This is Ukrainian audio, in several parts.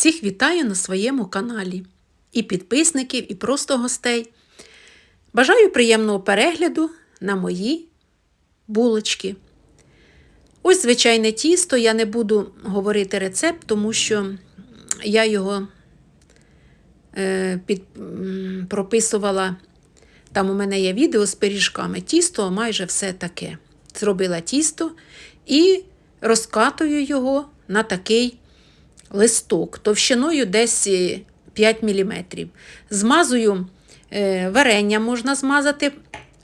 Всіх вітаю на своєму каналі. І підписників, і просто гостей. Бажаю приємного перегляду на мої булочки. Ось звичайне тісто, я не буду говорити рецепт, тому що я його е, під, прописувала. Там у мене є відео з пиріжками. Тісто майже все таке. Зробила тісто і розкатую його на такий листок товщиною десь 5 мм. Змазую е, варення можна змазати,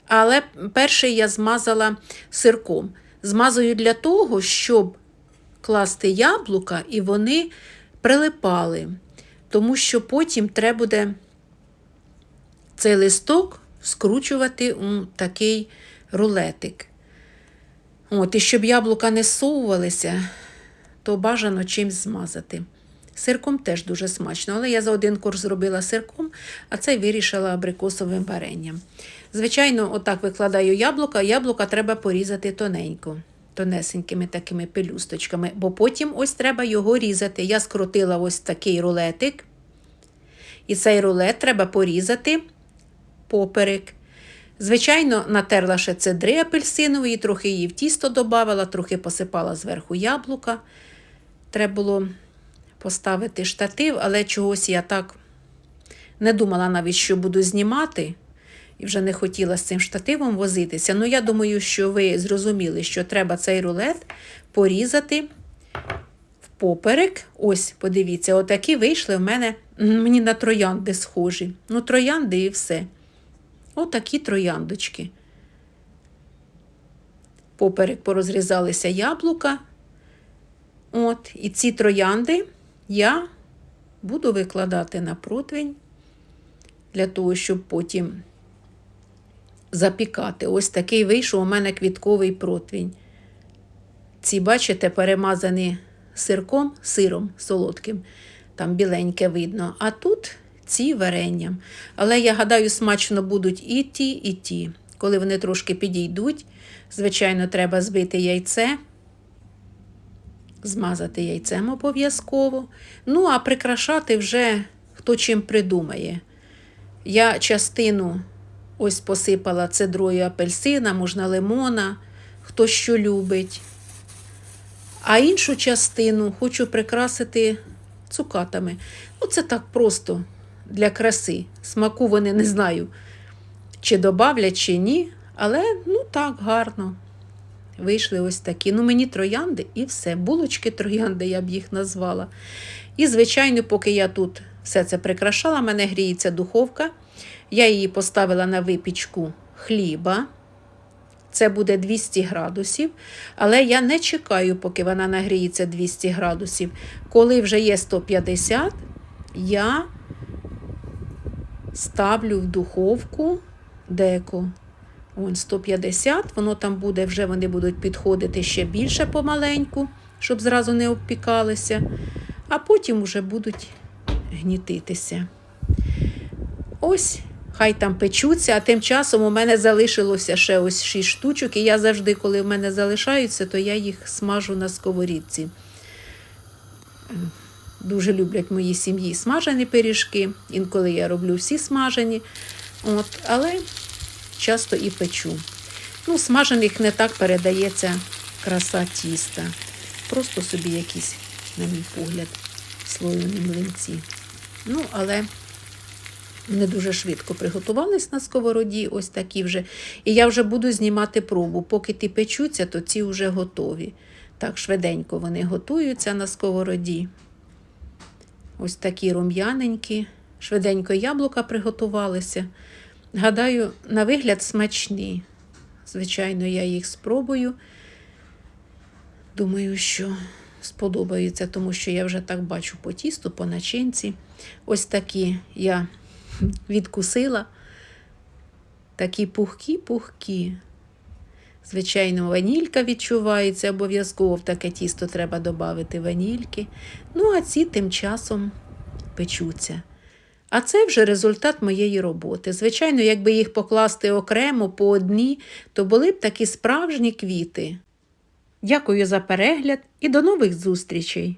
але перше я змазала сирком. Змазую для того, щоб класти яблука і вони прилипали. Тому що потім треба буде цей листок скручувати у такий рулетик. От, І щоб яблука не совувалися, то бажано чимось змазати. Сирком теж дуже смачно, але я за один курс зробила сирком, а цей вирішила абрикосовим варенням. Звичайно, отак викладаю яблука, яблука треба порізати тоненько, тонесенькими такими пелюсточками, бо потім ось треба його різати. Я скрутила ось такий рулетик. І цей рулет треба порізати поперек. Звичайно, натерла ще цедри апельсинової, трохи її в тісто додавала, трохи посипала зверху яблука. Треба було поставити штатив, але чогось я так не думала навіть, що буду знімати, і вже не хотіла з цим штативом возитися. Ну, я думаю, що ви зрозуміли, що треба цей рулет порізати в поперек. Ось, подивіться, отакі вийшли в мене мені на троянди схожі. Ну, троянди і все. Отакі трояндочки. Поперек порозрізалися яблука. От, І ці троянди я буду викладати на противень для того, щоб потім запікати. Ось такий вийшов у мене квітковий противень. Ці, бачите, перемазані сирком, сиром солодким, там біленьке видно. А тут ці варенням. Але я гадаю, смачно будуть і ті, і ті. Коли вони трошки підійдуть, звичайно, треба збити яйце, змазати яйцем обов'язково. Ну, а прикрашати вже хто чим придумає. Я частину ось посипала цедрою апельсина, можна лимона, хто що любить. А іншу частину хочу прикрасити цукатами. Ну, це так просто для краси. Смаку вони не знаю, чи добавлять, чи ні. Але ну так, гарно. Вийшли ось такі. Ну, мені троянди і все. Булочки троянди, я б їх назвала. І, звичайно, поки я тут все це прикрашала, мене гріється духовка. Я її поставила на випічку хліба. Це буде 200 градусів. Але я не чекаю, поки вона нагріється 200 градусів. Коли вже є 150, я ставлю в духовку деко. Вон 150, воно там буде, вже вони будуть підходити ще більше помаленьку, щоб зразу не обпікалися, а потім вже будуть гнітитися. Ось, хай там печуться, а тим часом у мене залишилося ще ось 6 штучок, і я завжди, коли в мене залишаються, то я їх смажу на сковорідці. Дуже люблять мої сім'ї смажені пиріжки. Інколи я роблю всі смажені. От, Але часто і печу. Ну, Смажених не так передається краса тіста. Просто собі якісь, на мій погляд, слоєні млинці. Ну, але вони дуже швидко приготувались на сковороді, ось такі вже. І я вже буду знімати пробу. Поки ті печуться, то ці вже готові. Так, швиденько вони готуються на сковороді. Ось такі рум'яненькі, швиденько яблука приготувалися. Гадаю, на вигляд смачні. Звичайно, я їх спробую. Думаю, що сподобаються, тому що я вже так бачу по тісту, по начинці. Ось такі я відкусила. Такі пухкі-пухкі. Звичайно, ванілька відчувається, обов'язково в таке тісто треба додати ванільки. Ну, а ці тим часом печуться. А це вже результат моєї роботи. Звичайно, якби їх покласти окремо по одній, то були б такі справжні квіти. Дякую за перегляд і до нових зустрічей!